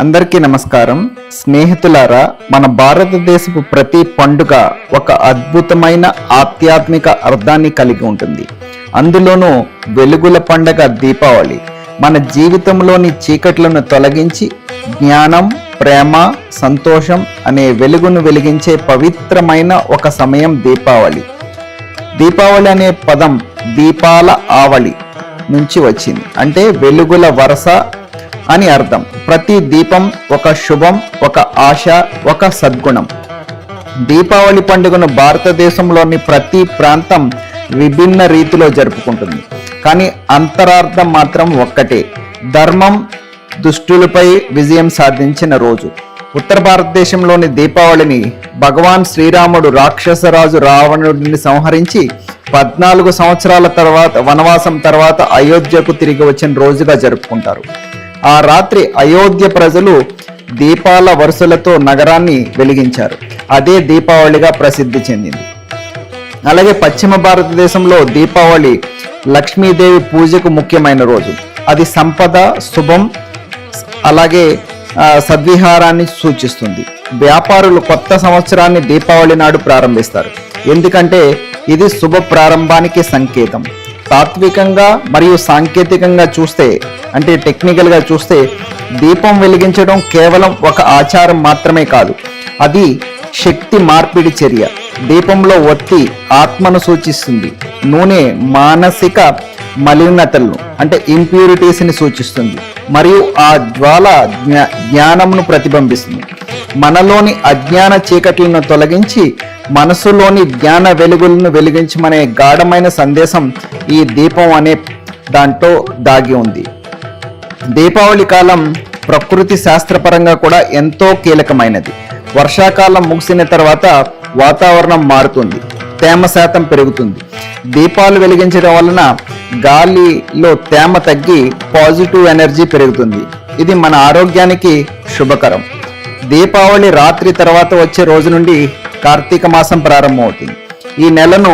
అందరికీ నమస్కారం. స్నేహితులారా మన భారతదేశపు ప్రతి పండుగ ఒక అద్భుతమైన ఆధ్యాత్మిక అర్థాన్ని కలిగి ఉంటుంది. అందులోనూ వెలుగుల పండగ దీపావళి. మన జీవితంలోని చీకట్లను తొలగించి జ్ఞానం ప్రేమ సంతోషం అనే వెలుగును వెలిగించే పవిత్రమైన ఒక సమయం దీపావళి. దీపావళి అనే పదం దీపాల ఆవళి నుంచి వచ్చింది. అంటే వెలుగుల వరస అని అర్థం. ప్రతి దీపం ఒక శుభం ఒక ఆశ ఒక సద్గుణం. దీపావళి పండుగను భారతదేశంలోని ప్రతి ప్రాంతం విభిన్న రీతిలో జరుపుకుంటుంది. కానీ అంతరార్థం మాత్రం ఒక్కటే. ధర్మం దుష్టులపై విజయం సాధించిన రోజు. ఉత్తర భారతదేశంలోని దీపావళిని భగవాన్ శ్రీరాముడు రాక్షసరాజు రావణుడిని సంహరించి పద్నాలుగు సంవత్సరాల తర్వాత వనవాసం తర్వాత అయోధ్యకు తిరిగి వచ్చిన రోజుగా జరుపుకుంటారు. ఆ రాత్రి అయోధ్య ప్రజలు దీపాల వరుసలతో నగరాన్ని వెలిగించారు. అదే దీపావళిగా ప్రసిద్ధి చెందింది. అలాగే పశ్చిమ భారతదేశంలో దీపావళి లక్ష్మీదేవి పూజకు ముఖ్యమైన రోజు. అది సంపద శుభం అలాగే సద్విహారాన్ని సూచిస్తుంది. వ్యాపారులు కొత్త సంవత్సరాన్ని దీపావళి నాడు ప్రారంభిస్తారు. ఎందుకంటే ఇది శుభ ప్రారంభానికి సంకేతం. తాత్వికంగా మరియు సాంకేతికంగా చూస్తే అంటే టెక్నికల్గా చూస్తే దీపం వెలిగించడం కేవలం ఒక ఆచారం మాత్రమే కాదు. అది శక్తి మార్పిడి చర్య. దీపంలో ఒత్తి ఆత్మను సూచిస్తుంది. నూనె మానసిక మలినతలను అంటే ఇంప్యూరిటీస్ని ని సూచిస్తుంది. మరియు ఆ జ్వాల జ్ఞా జ్ఞానమును ప్రతిబింబిస్తుంది. మనలోని అజ్ఞాన చీకట్లను తొలగించి మనసులోని జ్ఞాన వెలుగులను వెలిగించమనే గాఢమైన సందేశం ఈ దీపం అనే దాంట్లో దాగి ఉంది. దీపావళి కాలం ప్రకృతి శాస్త్రపరంగా కూడా ఎంతో కీలకమైనది. వర్షాకాలం ముగిసిన తర్వాత వాతావరణం మారుతుంది. తేమ శాతం పెరుగుతుంది. దీపాలు వెలిగించడం వలన గాలిలో తేమ తగ్గి పాజిటివ్ ఎనర్జీ పెరుగుతుంది. ఇది మన ఆరోగ్యానికి శుభకరం. దీపావళి రాత్రి తర్వాత వచ్చే రోజు నుండి కార్తీక మాసం ప్రారంభమవుతుంది. ఈ నెలను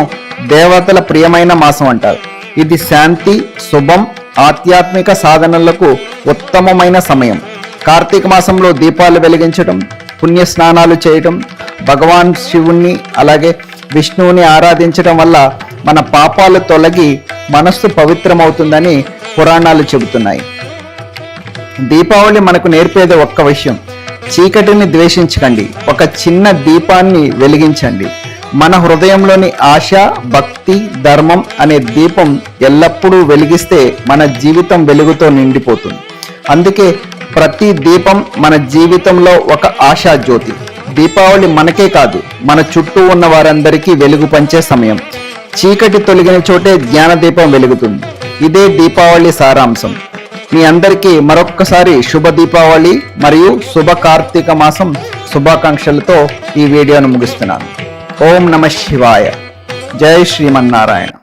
దేవతల ప్రియమైన మాసం అంటారు. ఇది శాంతి శుభం ఆధ్యాత్మిక సాధనలకు ఉత్తమమైన సమయం. కార్తీక మాసంలో దీపాలు వెలిగించడం పుణ్య స్నానాలు చేయటం భగవాన్ శివుణ్ణి అలాగే విష్ణువుని ఆరాధించడం వల్ల మన పాపాలు తొలగి మనస్సు పవిత్రమవుతుందని పురాణాలు చెబుతున్నాయి. దీపావళి మనకు నేర్పేది ఒక్క విషయం. చీకటిని ద్వేషించకండి. ఒక చిన్న దీపాన్ని వెలిగించండి. మన హృదయంలోని ఆశ భక్తి ధర్మం అనే దీపం ఎల్లప్పుడూ వెలిగిస్తే మన జీవితం వెలుగుతో నిండిపోతుంది. అందుకే ప్రతి దీపం మన జీవితంలో ఒక ఆశా జ్యోతి. దీపావళి మనకే కాదు మన చుట్టూ ఉన్న వారందరికీ వెలుగు పంచే సమయం. చీకటి తొలగిన చోటే జ్ఞాన దీపం వెలుగుతుంది. ఇదే దీపావళి సారాంశం. మీ అందరికీ మరొక్కసారి శుభ దీపావళి మరియు శుభ కార్తీక మాసం శుభాకాంక్షలతో ఈ వీడియోను ముగిస్తున్నాను. ఓం నమ శివాయ. జై శ్రీమన్నారాయణ.